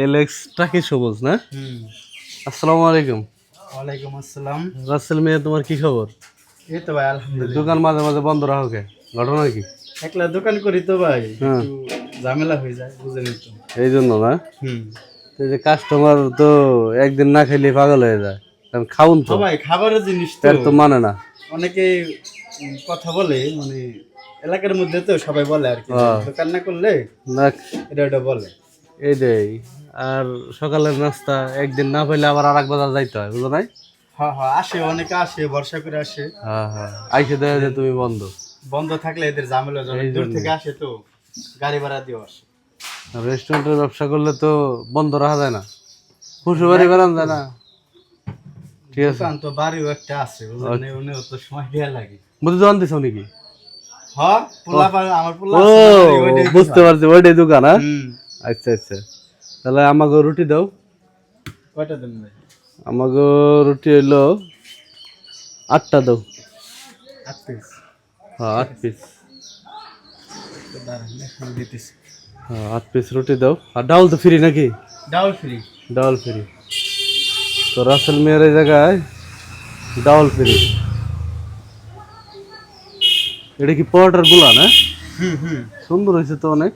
এলেক্সটা কি সবুজ না? আসসালামু আলাইকুম। ওয়ালাইকুম আসসালাম। রাসেল মিয়া তোমার কি খবর? এই তো ভাই আলহামদুলিল্লাহ। দোকান মাঝে মাঝে বন্ধ রাখো কে? ঘটনা কি? একলা দোকান করি তো ভাই হ্যাঁ। ঝামেলা হয়ে যায় বুঝেনি তো। এই জন্য না? হুম। তো যে কাস্টমার তো একদিন না খেলে পাগল হয়ে যায়। কারণ খাউন তো। সবাই খাবারের জিনিস তো। তো মানে না। অনেকে কথা বলে মানে এলাকার মধ্যে তো সবাই বলে আর কি। হ্যাঁ। দোকান না করলে না। এটা ওটা বলে। এইটাই আর সকালের নাস্তা একদিন না পাইলে আবার আর এক বাজার যাইতে হয় বুঝো নাই? হ্যাঁ হ্যাঁ আসে অনেকে আসে বর্ষা করে আসে। হ্যাঁ হ্যাঁ আইসে দেখা যায় তুমি বন্ধ। বন্ধ থাকলে এদের ঝামেলা হয়। দূর থেকে আসে তো গাড়ি ভাড়া দিয়ে আসে। রেস্টুরেন্টের ব্যবসা করলে তো বন্ধ রাখা যায় না। শ্বশুর বাড়ি বেড়ান যায় না। ঠিক আছে। তো বাড়িও একটা আছে বুঝলেন উনিও তো সময় দেওয়া লাগে। বুঝতে দোকান দিছো নাকি? হ্যাঁ পোলা আমার পোলা বুঝতে পারছি ওইটাই দোকান হ্যাঁ? আচ্ছা আচ্ছা। তাহলে আমাকে রুটি দাও। কয়টা দেন ভাই? আমাকে রুটি হইল আটটা দাও। আট পিস হ্যাঁ আট পিস দিতেছি। হ্যাঁ আট পিস রুটি দাও। আর ডাউল তো ফ্রি নাকি? ডাউল ফ্রি। ডাউল ফ্রি। তো রাসেল মেয়ের এই জায়গায় ডাউল ফ্রি। এটা কি পরোটারগুলা না? হুম হুম। সুন্দর হয়েছে তো অনেক।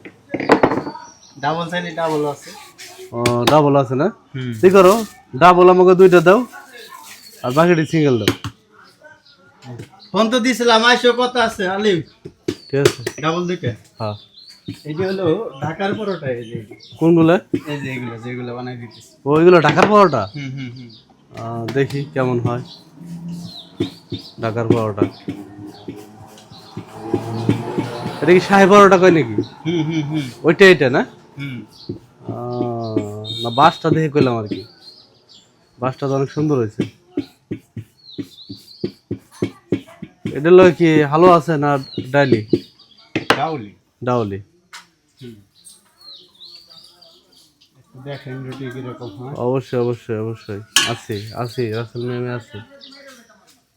ডাবল চাইলে ডাবল আছে। ডাবল আছে না? কি করো? ডাবল আমাকে দুইটা দাও আর বাকিটি সিঙ্গেল দাও। ফোন তো দিছিলাম আইসো কত আছে আলিম ঠিক আছে। ডাবল দুইটা? হ্যাঁ। হলো ঢাকার পরোটা এই যে। কোনগুলো? এই যে এগুলো যেগুলো বানাই দিতেছি। ওইগুলো ঢাকার পরোটা? হুম হুম হুম। আহ, দেখি কেমন হয়। ঢাকার পরোটা। এটা কি শাহি পরোটা কয় নাকি? হুম হুম হুম। ওইটা এটা না? না বাসটা দেখে কইলাম আর কি। বাসটা তো অনেক সুন্দর হয়েছে। এটা লয় কি হালো আছে না ডাইলি? ডাউলি। ডাউলি। দেখেন রুটি কীরকম হয়। অবশ্যই অবশ্যই অবশ্যই। আছি আছি রাসেল মেমে আছি।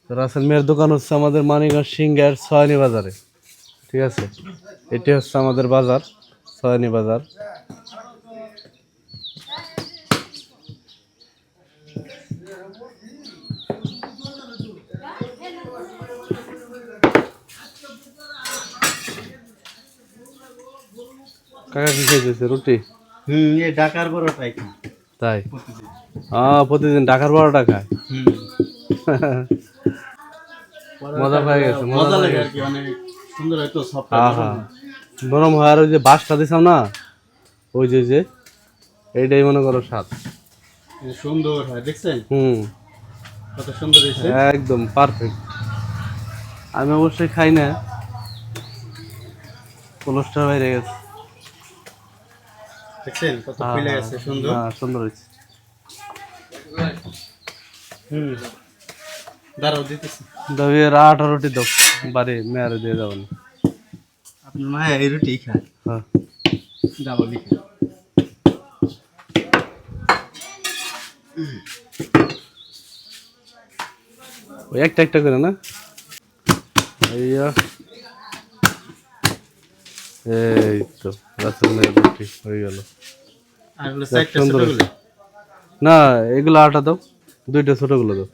তো রাসেল মেয়ের দোকান হচ্ছে আমাদের মানিকগঞ্জ সিঙ্গার সয়নি বাজারে। ঠিক আছে? এটি হচ্ছে আমাদের বাজার। সয়নি বাজার। কাকা কি খেয়েছে রুটি? হুম ঢাকার তাই? প্রতিদিন। আহ প্রতিদিন ঢাকার পরোটা খায়? হুম। মজা পেয়ে গেছে মজা লাগে আর কি অনেক সুন্দর হয়তো সফট হ্যাঁ হ্যাঁ নরম হয় আর ওই যে বাসটা দিছাম না ওই যে যে এইটাই মনে করো স্বাদ। সুন্দর হয় দেখছেন? হুম। কত সুন্দর হয়েছে। একদম পারফেক্ট আমি অবশ্যই খাই না। কোলেস্ট্রল বাইরে গেছে। দেখছেন? কত হ্যাঁ, ফুলে হ্যাঁ। গেছে সুন্দর। হ্যাঁ সুন্দর হয়েছে। হুম। দাঁড়াও দিতেছি। দাবি এর আটা রুটি দাও বাড়ি মেয়ারে দিয়ে যাব না আপনার মায়া এই রুটি খায় হ্যাঁ। ডাবল ওই একটা একটা করে না? এই তো রাসেল রুটি হয়ে গেল। আর হলো চারটা ছোটগুলো? না এগুলো আটা দাও। দুইটা ছোটগুলো দাও।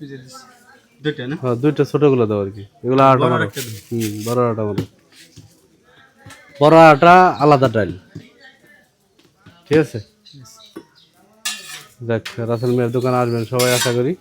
দুইটা না? হ্যাঁ দুইটা ছোটগুলো দাও আর কি। এগুলো আটা মারো হুম বড় আটা মারো বড় আলাদা ডাল। ঠিক আছে? দেখ রাসেল মেয়ের দোকানে আসবেন সবাই আশা করি।